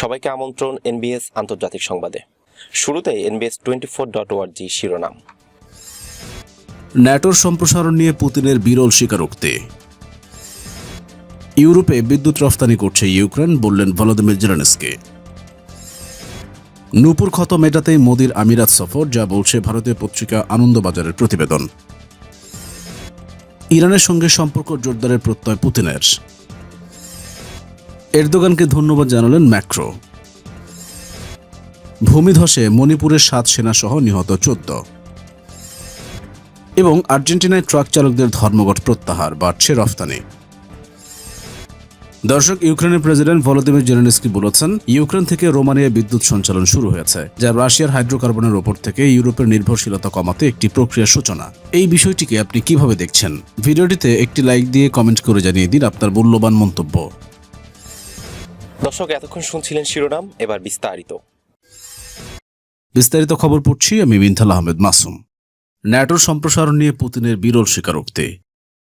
সবাইকে আমন্ত্রণ এনবিএস আন্তর্জাতিক সংবাদে। শুরুতে এনবিএস টোয়েন্টি ফোর ডট ওয়ার্জি শিরোনাম। ন্যাটোর সম্প্রসারণ নিয়ে পুতিনের বিরল স্বীকারোক্তি। ইউরোপে বিদ্যুৎ রফতানি করছে ইউক্রেন, বললেন ভলোদিমির জেলেনস্কি। নূপুর ক্ষত মেটাতেই মোদির আমিরাত সফর, যা বলছে ভারতীয় পত্রিকা আনন্দবাজারের প্রতিবেদন। ইরানের সঙ্গে সম্পর্ক জোরদারের প্রত্যয় পুতিনের। এরদোগানকে ধন্যবাদ জানালেন ম্যাক্রো। ভূমিধসে মণিপুরের সাত সেনাসহ নিহত চোদ্দ। এবং আর্জেন্টিনায় ট্রাক চালকদের ধর্মঘট প্রত্যাহার, বাড়ছে রফতানি। দর্শক, ইউক্রেনের প্রেসিডেন্ট ভলোদিমির জেলেনস্কি বলেছেন, ইউক্রেন থেকে রোমানিয়া বিদ্যুৎ সঞ্চালন শুরু হয়েছে, যা রাশিয়ার হাইড্রোকার্বনের ওপর থেকে ইউরোপের নির্ভরশীলতা কমাতে একটি প্রক্রিয়ার সূচনা। এই বিষয়টিকে আপনি কীভাবে দেখছেন? ভিডিওটিতে একটি লাইক দিয়ে কমেন্ট করে জানিয়ে দিন আপনার মূল্যবান মন্তব্য। দর্শক, এতক্ষণ শুনছিলেন শিরোনাম, এবার বিস্তারিত। বিস্তারিত খবর পড়ছি আমি মিনথাল আহমেদ মাসুম। ন্যাটোর সম্প্রসারণ নিয়ে পুতিনের বিরল স্বীকারোক্তি।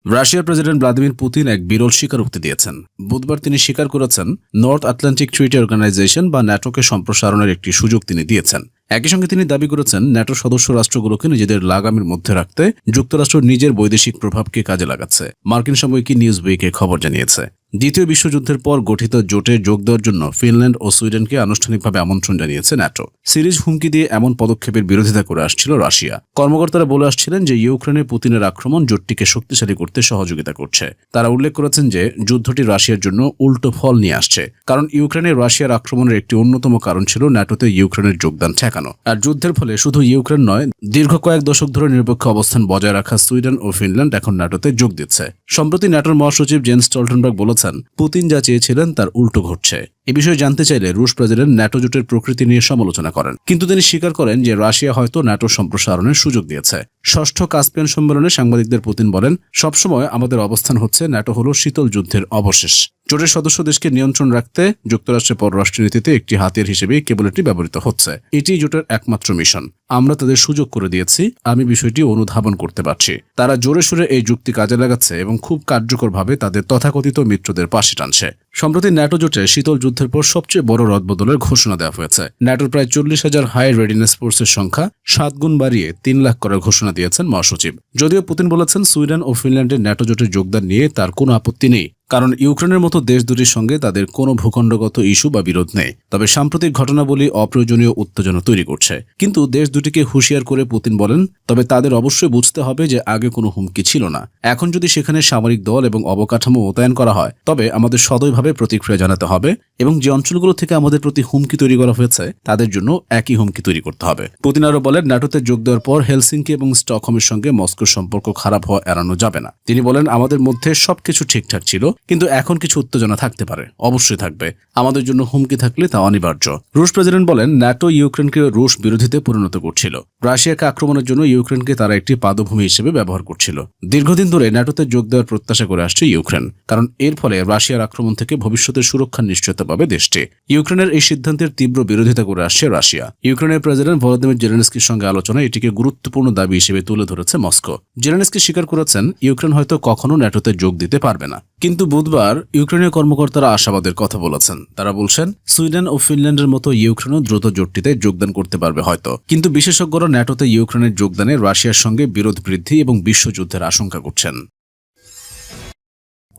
রাশিয়ার প্রেসিডেন্ট ভ্লাদিমির পুতিন এক বিরল স্বীকারোক্তি দিয়েছেন। বুধবার তিনি স্বীকার করেছেন, নর্থ আটলান্টিক ট্রিটি অর্গানাইজেশন বা ন্যাটোকে সম্প্রসারণের একটি সুযোগ তিনি দিয়েছেন। একই সঙ্গে তিনি দাবি করেছেন, ন্যাটো সদস্য রাষ্ট্রগুলোকে নিজেদের লাগামের মধ্যে রাখতে যুক্তরাষ্ট্র নিজের বৈদেশিক প্রভাবকে কাজে লাগাচ্ছে। মার্কিন সাময়িকী নিউজ উইকে খবর জানিয়েছে। দ্বিতীয় বিশ্বযুদ্ধের পর গঠিত জোটে যোগ দেওয়ার জন্য ফিনল্যান্ড ও সুইডেনকে আনুষ্ঠানিকভাবে আমন্ত্রণ জানিয়েছে ন্যাটো। সিরিজ হুমকি দিয়ে এমন পদক্ষেপের বিরোধিতা করে আসছিল রাশিয়া। কর্মকর্তারা বলে আসছিলেন যে ইউক্রেনে পুতিনের আক্রমণ জোটটিকে শক্তিশালী করতে সহযোগিতা করছে। তারা উল্লেখ করেছেন যে যুদ্ধটি রাশিয়ার জন্য উল্টো ফল নিয়ে আসছে, কারণ ইউক্রেনে রাশিয়ার আক্রমণের একটি অন্যতম কারণ ছিল ন্যাটোতে ইউক্রেনের যোগদান ঠেকানো। আর যুদ্ধের ফলে শুধু ইউক্রেন নয়, দীর্ঘ কয়েক দশক ধরে নিরপেক্ষ অবস্থান বজায় রাখা সুইডেন ও ফিনল্যান্ড এখন ন্যাটোতে যোগ দিচ্ছে। সম্প্রতি ন্যাটোর মহাসচিব জেন্স স্টলটেনবার্গ বলেছেন পুতিন যা চেয়েছিলেন তার উল্টো ঘটছে। এ বিষয়ে জানতে চাইলে রুশ প্রেসিডেন্ট ন্যাটো জোটের প্রকৃতি নিয়ে সমালোচনা করেন। কিন্তু তিনি স্বীকার করেন যে রাশিয়া হয়তো ন্যাটো সম্প্রসারণের সুযোগ দিয়েছে। ষষ্ঠ কাস্পিয়ান সম্মেলনে সাংবাদিকদের পুতিন বলেন, সবসময় আমাদের অবস্থান হচ্ছে ন্যাটো হল শীতল যুদ্ধের অবশেষ। জোটের সদস্য দেশকে নিয়ন্ত্রণ রাখতে যুক্তরাষ্ট্রের পররাষ্ট্রনীতিতে একটি হাতিয়ার হিসেবে কেবল এটি ব্যবহৃত হচ্ছে। এটি জোটের একমাত্র মিশন। আমরা তাদের সুযোগ করে দিয়েছি, আমি বিষয়টি অনুধাবন করতে পারছি। তারা জোরে সোরে এই যুক্তি কাজে লাগাচ্ছে এবং খুব কার্যকরভাবে তাদের তথাকথিত মিত্রদের পাশে টানছে। সম্প্রতি ন্যাটো জোটে শীতল যুদ্ধের পর সবচেয়ে বড় রদবদলের ঘোষণা দেওয়া হয়েছে। ন্যাটোর প্রায় চল্লিশ হাজার হাই রেডিনেস ফোর্সের সংখ্যা সাত গুণ বাড়িয়ে তিন লাখ করার ঘোষণা দিয়েছেন মহাসচিব। যদিও পুতিন বলেছেন সুইডেন ও ফিনল্যান্ডের ন্যাটো জোটে যোগদান নিয়ে তার কোনো আপত্তি নেই। কারণ ইউক্রেনের মতো দেশ দুটির সঙ্গে তাদের কোনো ভূখণ্ডগত ইস্যু বা বিরোধ নেই। তবে সাম্প্রতিক ঘটনাবলী অপ্রয়োজনীয় উত্তেজনা তৈরি করছে। কিন্তু দেশ দুটিকে হুঁশিয়ার করে পুতিন বলেন, তবে তাদের অবশ্যই বুঝতে হবে যে আগে কোনো হুমকি ছিল না। এখন যদি সেখানে সামরিক দল এবং অবকাঠামো মোতায়েন করা হয়, তবে আমাদের সদয়ভাবে প্রতিক্রিয়া জানাতে হবে এবং যে অঞ্চলগুলো থেকে আমাদের প্রতি হুমকি তৈরি করা হয়েছে, তাদের জন্য একই হুমকি তৈরি করতে হবে। পুতিন আরও বলেন ন্যাটোতে যোগ দেওয়ার পর হেলসিঙ্কি এবং স্টকহোমের সঙ্গে মস্কোর সম্পর্ক খারাপ হওয়া এড়ানো যাবে না। তিনি বলেন, আমাদের মধ্যে সবকিছু ঠিকঠাক ছিল, কিন্তু এখন কিছু উত্তেজনা থাকতে পারে। অবশ্যই থাকবে। আমাদের জন্য হুমকি থাকলে তা অনিবার্য। রুশ প্রেসিডেন্ট বলেন ন্যাটো ইউক্রেনকে রুশ বিরোধীতে পরিণত করছিল। রাশিয়াকে আক্রমণের জন্য ইউক্রেনকে তারা একটি পাদভূমি হিসেবে ব্যবহার করছিল। দীর্ঘদিন ধরে ন্যাটোতে যোগ দেওয়ার প্রত্যাশা করে আসছে ইউক্রেন, কারণ এর ফলে রাশিয়ার আক্রমণ থেকে ভবিষ্যতের সুরক্ষার নিশ্চয়তা পাবে দেশটি। ইউক্রেনের এই সিদ্ধান্তের তীব্র বিরোধিতা করে আসছে রাশিয়া। ইউক্রেনের প্রেসিডেন্ট ভলোদিমির জেলেনস্কির সঙ্গে আলোচনায় এটিকে গুরুত্বপূর্ণ দাবি হিসেবে তুলে ধরেছে মস্কো। জেলেনস্কি স্বীকার করেছেন, ইউক্রেন হয়তো কখনো ন্যাটোতে যোগ দিতে পারবে না। কিন্তু বুধবার ইউক্রেনীয় কর্মকর্তারা আশাবাদের কথা বলেছেন। তারা বলছেন, সুইডেন ও ফিনল্যান্ডের মতো ইউক্রেনও দ্রুত জোটটিতে যোগদান করতে পারবে হয়তো। কিন্তু বিশেষজ্ঞরা ন্যাটোতে ইউক্রেনের যোগদানে রাশিয়ার সঙ্গে বিরোধ বৃদ্ধি এবং বিশ্বযুদ্ধের আশঙ্কা করছেন।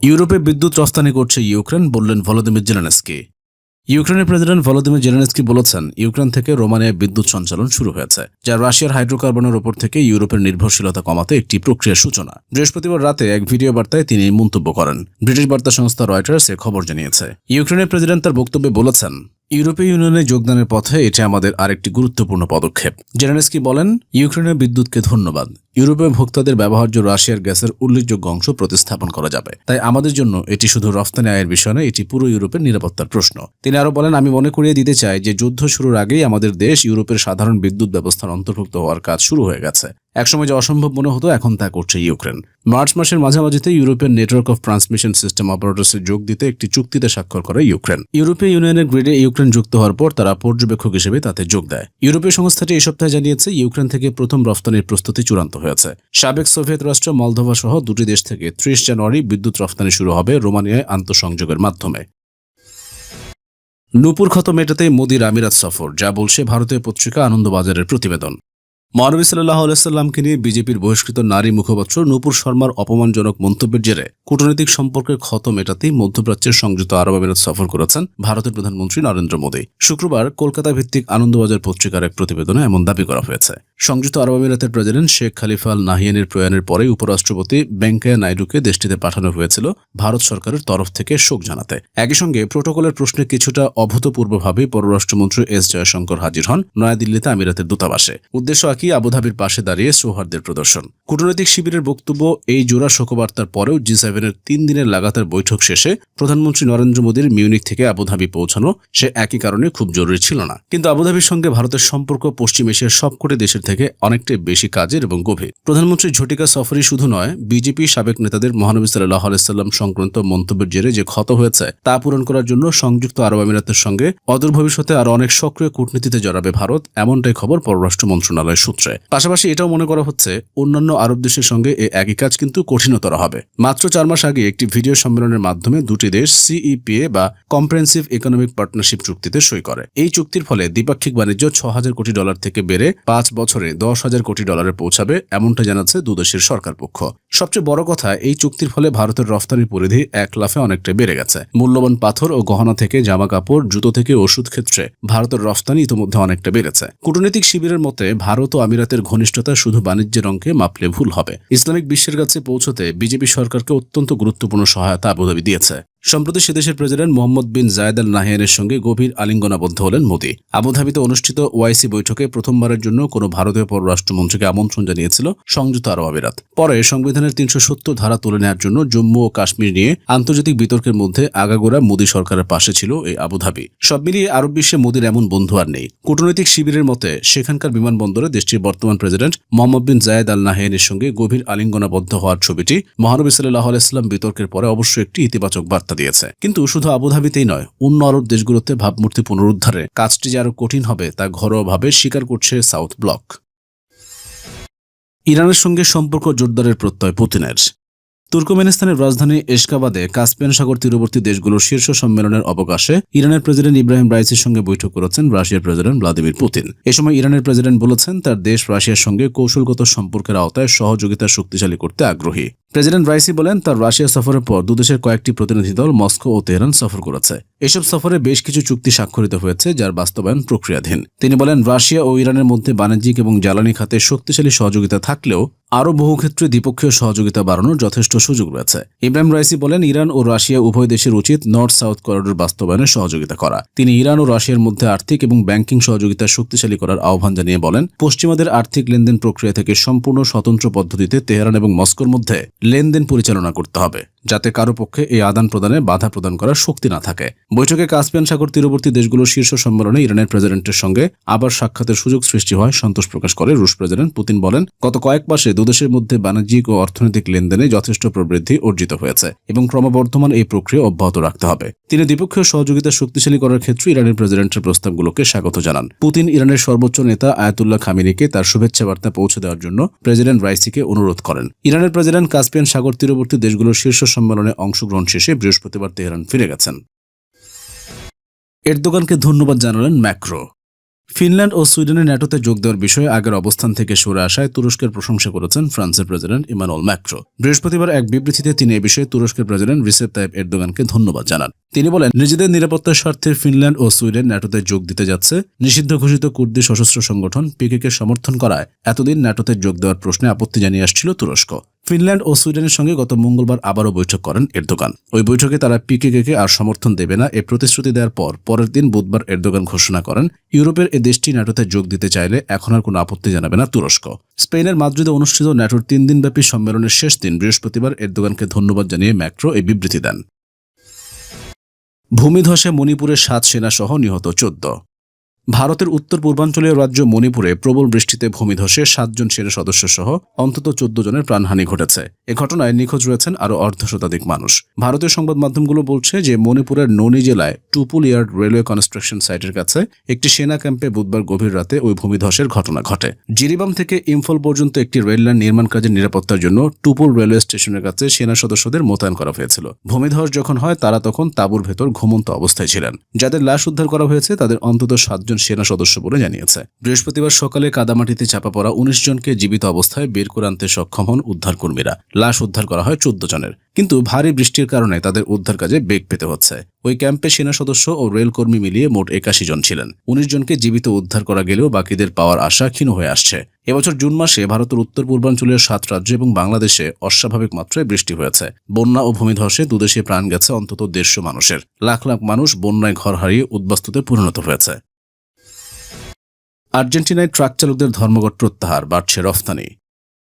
ইউরোপে বিদ্যুৎ চস্তানি করছে ইউক্রেন, বললেন ভলোদিমির জেলেনস্কি। ইউক্রেনের প্রেসিডেন্ট ভলোদিমির জেলেনস্কি বলেছেন, ইউক্রেন থেকে রোমানিয়ায় বিদ্যুৎ সঞ্চালন শুরু হয়েছে, যা রাশিয়ার হাইড্রোকার্বনের ওপর থেকে ইউরোপের নির্ভরশীলতা কমাতে একটি প্রক্রিয়ার সূচনা। বৃহস্পতিবার রাতে এক ভিডিও বার্তায় তিনি মন্তব্য করেন। ব্রিটিশ বার্তা সংস্থা রয়টার্স এ খবর জানিয়েছে। ইউক্রেনের প্রেসিডেন্ট তার বক্তব্যে বলেছেন ইউরোপীয় ইউনিয়নে যোগদানের পথে এটি আমাদের আরেকটি গুরুত্বপূর্ণ পদক্ষেপ। জেলেনস্কি বলেন, ইউক্রেনের বিদ্যুৎকে ধন্যবাদ। ইউরোপীয় ভোক্তাদের ব্যবহার্য রাশিয়ার গ্যাসের উল্লেখযোগ্য অংশ প্রতিস্থাপন করা যাবে। তাই আমাদের জন্য এটি শুধু রফতানি আয়ের বিষয় নয়, এটি পুরো ইউরোপের নিরাপত্তার প্রশ্ন। তিনি আরও বলেন, আমি মনে করিয়ে দিতে চাই যে যুদ্ধ শুরুর আগেই আমাদের দেশ ইউরোপের সাধারণ বিদ্যুৎ ব্যবস্থার অন্তর্ভুক্ত হওয়ার কাজ শুরু হয়ে গেছে। একসময় যে অসম্ভব মনে হতো, এখন তা করছে ইউক্রেন। মার্চ মাসের মাঝামাঝিতে European network of transmission system অপারেটরসে যোগ দিতে একটি চুক্তিতে স্বাক্ষর করে ইউক্রেন। ইউরোপীয় ইউনিয়নের গ্রিডে ইউক্রেন যুক্ত হওয়ার পর তারা পর্যবেক্ষক হিসেবে তাতে যোগ দেয়। ইউরোপীয় সংস্থাটি এই সপ্তাহে জানিয়েছে, ইউক্রেন থেকে প্রথম রফতানির প্রস্তুতি চূড়ান্ত হয়েছে। সাবেক সোভিয়েত রাষ্ট্র মলদোভা সহ দুটি দেশ থেকে ত্রিশ জানুয়ারি বিদ্যুৎ রফতানি শুরু হবে রোমানিয়ায় আন্তঃসংযোগের মাধ্যমে। নূপুর ক্ষত মেটাতে মোদির আমিরাত সফর, যা বলছে ভারতীয় পত্রিকা আনন্দবাজারের প্রতিবেদন। মহানবী সাল্লাহ আলাইস্লামকে নিয়ে বিজেপির বহিষ্কৃত নারী মুখপাত্র নূপুর শর্মার অপমানজনক মন্তব্যের জেরে কূটনৈতিক সম্পর্কের ক্ষত মেটাতেই মধ্যপ্রাচ্যের সংযুক্ত আরব আমিরাত সফর করেছেন ভারতের প্রধানমন্ত্রী নরেন্দ্র মোদী। শুক্রবার কলকাতা ভিত্তিক আনন্দবাজার পত্রিকার এক প্রতিবেদনে এমন দাবি করা হয়েছে। সংযুক্ত আরব আমিরাতের প্রেসিডেন্ট শেখ খালিফা আল নাহিয়ানের প্রয়াণের পরেই উপরাষ্ট্রপতি ভেঙ্কাইয়া নাইডুকে দেশটিতে পাঠানো হয়েছিল ভারত সরকারের তরফ থেকে শোক জানাতে। একই সঙ্গে প্রোটোকলের প্রশ্নে কিছুটা অভূতপূর্বভাবে পররাষ্ট্রমন্ত্রী এস জয়শঙ্কর হাজির হন নয়াদিল্লিতে আমিরাতের দূতাবাসে। উদ্দেশ্য একই, আবুধাবির পাশে দাঁড়িয়ে সৌহার্দ্যের প্রদর্শন। কূটনৈতিক শিবিরের বক্তব্য এই জোড়া শোকবার্তার পরেও জি সেভেনের তিন দিনের লাগাতার বৈঠক শেষে প্রধানমন্ত্রী নরেন্দ্র মোদীর মিউনিক থেকে আবুধাবি পৌঁছানো সে একই কারণে খুব জরুরি ছিল না। কিন্তু আবুধাবির সঙ্গে ভারতের সম্পর্ক পশ্চিম এশিয়ার সবকটি দেশের থেকে অনেকটাই বেশি কাজের এবং গভীর। প্রধানমন্ত্রী ঝটিকা সফরই শুধু নয়, বিজেপি সাবেক নেতাদের মহানবী সাল্লাহ আলাইসাল্লাম সংক্রান্ত মন্তব্যের জেরে যে ক্ষত হয়েছে, তা পূরণ করার জন্য সংযুক্ত আরব আমিরাতের সঙ্গে অদূর ভবিষ্যতে আরও অনেক সক্রিয় কূটনীতিতে জড়াবে ভারত, এমনটাই খবর পররাষ্ট্র মন্ত্রণালয়ের সূত্রে। পাশাপাশি এটাও মনে করা হচ্ছে, অন্যান্য আরব দেশের সঙ্গে এই একই কাজ কিন্তু কঠিনতর হবে। মাত্র চার মাস আগে একটি ভিডিও সম্মেলনের মাধ্যমে দুটি দেশ সিইপিএ বা কম্প্রেহেন্সিভ ইকোনমিক পার্টনারশিপ চুক্তিতে সই করে। এই চুক্তির ফলে দ্বিপাক্ষিক বাণিজ্য ছ হাজার কোটি ডলার থেকে বেড়ে পাঁচ বছরে দশ হাজার কোটি ডলারে পৌঁছাবে, এমনটা জানাচ্ছে দুদেশের সরকার পক্ষ। সবচেয়ে বড় কথা, এই চুক্তির ফলে ভারতের রফতানি পরিধি এক লাফে অনেকটা বেড়ে গেছে। মূল্যবান পাথর ও গহনা থেকে জামা কাপড় জুতো থেকে ওষুধ ক্ষেত্রে ভারতের রফতানি ইতিমধ্যে অনেকটা বেড়েছে। কূটনৈতিক শিবিরের মতে, ভারত ও আমিরাতের ঘনিষ্ঠতা শুধু বাণিজ্যের অঙ্কে মাপলে ভুল হবে। ইসলামিক বিশ্বের কাছে পৌঁছতে বিজেপি সরকারকে অত্যন্ত গুরুত্বপূর্ণ সহায়তা আবুধাবি দিয়েছে। সম্প্রতি সে দেশের president Mohammed bin Zayed Al নাহিয়ানের সঙ্গে গভীর আলিঙ্গনাবদ্ধ হলেন মোদী। আবুধাবিতে অনুষ্ঠিত ওআইসি বৈঠকে প্রথমবারের জন্য কোনো ভারতীয় পররাষ্ট্রমন্ত্রীকে আমন্ত্রণ জানিয়েছিল সংযুক্ত আরব আমিরাত। পরে সংবিধানের তিনশো সত্তর ধারা তুলে নেওয়ার জন্য জম্মু ও কাশ্মীর নিয়ে আন্তর্জাতিক বিতর্কের মধ্যে আগাগোড়া মোদী সরকারের পাশে ছিল এই আবুধাবি। সব মিলিয়ে আরব বিশ্বে মোদীর এমন বন্ধু আর নেই। কূটনৈতিক শিবিরের মতে সেখানকার বিমানবন্দরে দেশটির বর্তমান president Mohammed bin Zayed Al নাহিয়ানের সঙ্গে গভীর আলিঙ্গনাবদ্ধ হওয়ার ছবিটি মহানবী সাল্লাহ আলাইস্লাম বিতর্কের পরে অবশ্যই একটি ইতিবাচক বার্তা দিয়েছে। কিন্তু শুধু আবুধাবিতেই নয়, অন্য আরব দেশগুলোতে ভাবমূর্তি পুনরুদ্ধারে কাজটি যে আরও কঠিন হবে তা ঘরোয়াভাবে স্বীকার করছে সাউথ ব্লক। ইরানের সঙ্গে সম্পর্ক জোরদারের প্রত্যয় পুতিনের। তুর্কমেনিস্তানের রাজধানী এশকাবাদে কাস্পিয়ান সাগর তীরবর্তী দেশগুলোর শীর্ষ সম্মেলনের অবকাশে ইরানের প্রেসিডেন্ট ইব্রাহিম রাইসির সঙ্গে বৈঠক করেছেন রাশিয়ার প্রেসিডেন্ট ভ্লাদিমির পুতিন। এ সময় ইরানের প্রেসিডেন্ট বলেছেন, তার দেশ রাশিয়ার সঙ্গে কৌশলগত সম্পর্কের আওতায় সহযোগিতা শক্তিশালী করতে আগ্রহী। প্রেসিডেন্ট রাইসি বলেন, তার রাশিয়া সফরের পর দুদেশের কয়েকটি প্রতিনিধি দল মস্কো ও তেহরান সফর করেছে। এসব সফরে বেশ কিছু চুক্তি স্বাক্ষরিত হয়েছে, যার বাস্তবায়ন প্রক্রিয়াধীন। তিনি বলেন, রাশিয়া ও ইরানের মধ্যে বাণিজ্যিক এবং জ্বালানি খাতে শক্তিশালী সহযোগিতা থাকলেও আরও বহু ক্ষেত্রে দ্বিপক্ষীয় সহযোগিতা বাড়ানোর যথেষ্ট সুযোগ রয়েছে। ইব্রাহিম রাইসি বলেন, ইরান ও রাশিয়া উভয় দেশের উচিত নর্থ সাউথ করিডোর বাস্তবায়নে সহযোগিতা করা। তিনি ইরান ও রাশিয়ার মধ্যে আর্থিক এবং ব্যাংকিং সহযোগিতা শক্তিশালী করার আহ্বান জানিয়ে বলেন, পশ্চিমাদের আর্থিক লেনদেন প্রক্রিয়া থেকে সম্পূর্ণ স্বতন্ত্র পদ্ধতিতে তেহরান এবং মস্কোর মধ্যে লেনদেন পরিচালনা করতে হবে। যাতে কারও পক্ষে এই আদান প্রদানে বাধা প্রদান করার শক্তি না থাকে। বৈঠকে কাস্পিয়ান সাগর তীরবর্তী দেশগুলোর শীর্ষ সম্মেলনে ইরানের প্রেসিডেন্টের সঙ্গে আবার সাক্ষাতের সুযোগ সৃষ্টি হয় সন্তোষ প্রকাশ করে। রুশ প্রেসিডেন্ট পুতিন বলেন, গত কয়েক মাসে দুদেশের মধ্যে বাণিজ্যিক ও অর্থনৈতিক লেনদেনে যথেষ্ট প্রবৃদ্ধি অর্জিত হয়েছে এবং ক্রমবর্ধমান এই প্রক্রিয়া অব্যাহত রাখতে হবে। তিনি দ্বিপক্ষীয় সহযোগিতা শক্তিশালী করার ক্ষেত্রে ইরানের প্রেসিডেন্টের প্রস্তাবগুলোকে স্বাগত জানান। পুতিন ইরানের সর্বোচ্চ নেতা আয়াতুল্লাহ খামিনিকে তার শুভেচ্ছা বার্তা পৌঁছে দেওয়ার জন্য প্রেসিডেন্ট রাইসিকে অনুরোধ করেন। ইরানের প্রেসিডেন্ট কাস্পিয়ান সাগর তীরবর্তী দেশগুলোর শীর্ষ সম্মেলনে অংশগ্রহণ শেষে বৃহস্পতিবার তেহরান ফিরে গেছেন। এরদোগানকে ধন্যবাদ জানালেন ম্যাক্রো। ফিনল্যান্ড ও সুইডেনের ন্যাটোতে যোগ দেওয়ার বিষয়ে আগের অবস্থান থেকে সরে আসায় তুরস্কের প্রশংসা করেছেন ফ্রান্সের প্রেসিডেন্ট ইমানুয়েল ম্যাক্রো। বৃহস্পতিবার এক বিবৃতিতে তিনি এ বিষয়ে তুরস্কের প্রেসিডেন্ট রিসেপ তাইব এরদোগানকে ধন্যবাদ জানান। তিনি বলেন, নিজেদের নিরাপত্তার স্বার্থে ফিনল্যান্ড ও সুইডেন ন্যাটোতে যোগ দিতে যাচ্ছে। নিষিদ্ধ ঘোষিত কুর্দি সশস্ত্র সংগঠন পিকেকে সমর্থন করায় এতদিন ন্যাটোতে যোগ দেওয়ার প্রশ্নে আপত্তি জানিয়ে আসছিল তুরস্ক। ফিনল্যান্ড ও সুইডেনের সঙ্গে গত মঙ্গলবার আবারও বৈঠক করেন এরদোগান। ওই বৈঠকে তারা পিকেকে আর সমর্থন দেবে না, এ প্রতিশ্রুতি দেওয়ার পর পরের দিন বুধবার এরদোগান ঘোষণা করেন, ইউরোপের এ দেশটি ন্যাটোতে যোগ দিতে চাইলে এখন আর কোনো আপত্তি জানাবে না তুরস্ক। স্পেনের মাদ্রিদে অনুষ্ঠিত ন্যাটোর তিন দিনব্যাপী সম্মেলনের শেষ দিন বৃহস্পতিবার এরদোগানকে ধন্যবাদ জানিয়ে ম্যাক্রো এই বিবৃতি দেন। ভূমিধসে মণিপুরের সাত সেনাসহ নিহত চোদ্দ। ভারতের উত্তর পূর্বাঞ্চলীয় রাজ্য মণিপুরে প্রবল বৃষ্টিতে ভূমিধসে সাতজন সেনা সদস্য সহ অন্তত চোদ্দ জনের প্রাণহানি ঘটেছে। এ ঘটনায় নিখোঁজ রয়েছেন আরও অর্ধশতাধিক মানুষ। ভারতীয় সংবাদ মাধ্যমগুলো বলছে যে, মণিপুরের ননি জেলায় টুপুল ইয়ার্ড রেলওয়ে কনস্ট্রাকশন সাইটের কাছে একটি সেনা ক্যাম্পে বুধবার গভীর রাতে ওই ভূমিধসের ঘটনা ঘটে। জিরিবাম থেকে ইম্ফল পর্যন্ত একটি রেললাইন নির্মাণ কাজের নিরাপত্তার জন্য টুপুল রেলওয়ে স্টেশনের কাছে সেনা সদস্যদের মোতায়েন করা হয়েছিল। ভূমিধস যখন হয়, তারা তখন তাঁবুর ভেতর ঘুমন্ত অবস্থায় ছিলেন। যাদের লাশ উদ্ধার করা হয়েছে, তাদের অন্তত সাতজন সেনা সদস্য বলে জানিয়েছে। বৃহস্পতিবার সকালে কাদামাটিতে চাপা পড়া উনিশ জনকে জীবিত অবস্থায় বের করে আনতে সক্ষম হন উদ্ধারকর্মীরা। লাশ উদ্ধার করা হয় চোদ্দ জনের। কিন্তু ভারী বৃষ্টির কারণে তাদের উদ্ধার কাজে বেগ পেতে হচ্ছে। ওই ক্যাম্পে সেনা সদস্য ও রেলকর্মী মিলিয়ে মোট একাশি জন ছিলেন। উনিশ জনকে জীবিত উদ্ধার করা গেলেও বাকিদের পাওয়ার আশা ক্ষীণ হয়ে আসছে। এবছর জুন মাসে ভারতের উত্তর পূর্বাঞ্চলীয় সাত রাজ্য এবং বাংলাদেশে অস্বাভাবিক মাত্রায় বৃষ্টি হয়েছে। বন্যা ও ভূমিধসে দুদেশে প্রাণ গেছে অন্তত দেড়শো মানুষের। লাখ লাখ মানুষ বন্যায় ঘর হারিয়ে উদ্বাস্তুতে পরিণত হয়েছে। আর্জেন্টিনায় ট্রাক চালকদের ধর্মঘট প্রত্যাহার, বাড়ছে রফতানি।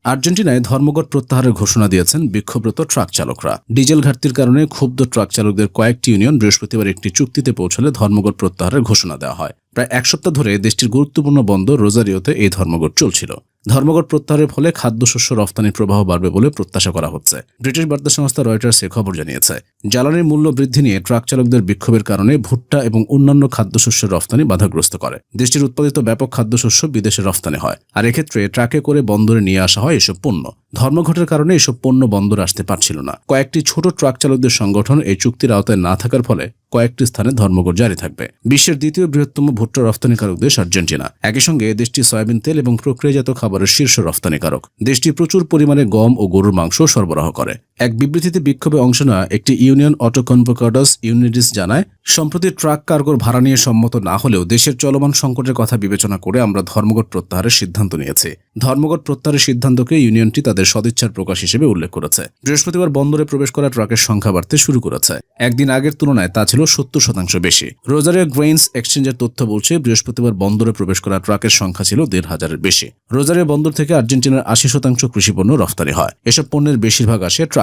আর্জেন্টিনায় ধর্মঘট প্রত্যাহারের ঘোষণা দিয়েছেন বিক্ষোভরত ট্রাক চালকরা। ডিজেল ঘাটতির কারণে ক্ষুব্ধ ট্রাক চালকদের কয়েকটি ইউনিয়ন বৃহস্পতিবার একটি চুক্তিতে পৌঁছলে ধর্মঘট প্রত্যাহারের ঘোষণা দেওয়া হয়। প্রায় এক সপ্তাহ ধরে দেশটির গুরুত্বপূর্ণ বন্দর রোজারিওতে এই ধর্মঘট চলছিল। ধর্মঘট প্রত্যাহারের ফলে খাদ্যশস্য রফতানির প্রবাহ বাড়বে বলে প্রত্যাশা করা হচ্ছে। ব্রিটিশ বার্তা সংস্থা রয়টার্স এ খবর জানিয়েছে, জ্বালানির মূল্য বৃদ্ধি নিয়ে ট্রাক চালকদের বিক্ষোভের কারণে ভুট্টা এবং অন্যান্য খাদ্যশস্যের রফতানি বাধাগ্রস্ত করে। দেশটির উৎপাদিত ব্যাপক খাদ্যশস্য বিদেশে রফতানি হয়, আর এক্ষেত্রে ট্রাকে করে বন্দরে নিয়ে আসা হয় এসব পণ্য। ধর্মঘটের কারণে এসব পণ্য বন্দর আসতে পারছিল না। কয়েকটি ছোট ট্রাক চালকদের সংগঠন এই চুক্তির আওতায় না থাকার ফলে কয়েকটি স্থানে ধর্মঘট জারি থাকবে। বিশ্বের দ্বিতীয় বৃহত্তম ভুট্টা রফতানিকারক দেশ আর্জেন্টিনা। একই সঙ্গে দেশটি সয়াবিন তেল এবং প্রক্রিয়াজাত খাবারের শীর্ষ রফতানিকারক। দেশটি প্রচুর পরিমাণে গম ও গরুর মাংস সরবরাহ করে। এক বিবৃতিতে বিক্ষোভে অংশ নেওয়া একটি ইউনিয়ন অটো কনভোকার্ডস ইউনিটিস জানায়, সম্প্রতি ট্রাক কার্গোর ভাড়া নিয়ে সম্মত না হলেও দেশের চলমান সংকটের কথা বিবেচনা করে আমরা ধর্মঘট প্রত্যাহারের সিদ্ধান্ত নিয়েছি। ধর্মঘট প্রত্যাহারের সিদ্ধান্তকে ইউনিয়নটি তাদের সদিচ্ছার প্রকাশ হিসেবে উল্লেখ করেছে। বৃহস্পতিবার বন্দরে প্রবেশ করা ট্রাকের সংখ্যা বাড়তে শুরু করেছে। একদিন আগের তুলনায় তা ছিল সত্তর শতাংশ বেশি। রোজারিও গ্রেইনস এক্সচেঞ্জের তথ্য বলছে, বৃহস্পতিবার বন্দরে প্রবেশ করা ট্রাকের সংখ্যা ছিল দেড় হাজারের বেশি। রোজারিও বন্দর থেকে আর্জেন্টিনার আশি শতাংশ কৃষিপণ্য রফতানি হয়। এসব পণ্যের বেশিরভাগ আসে ট্রাকে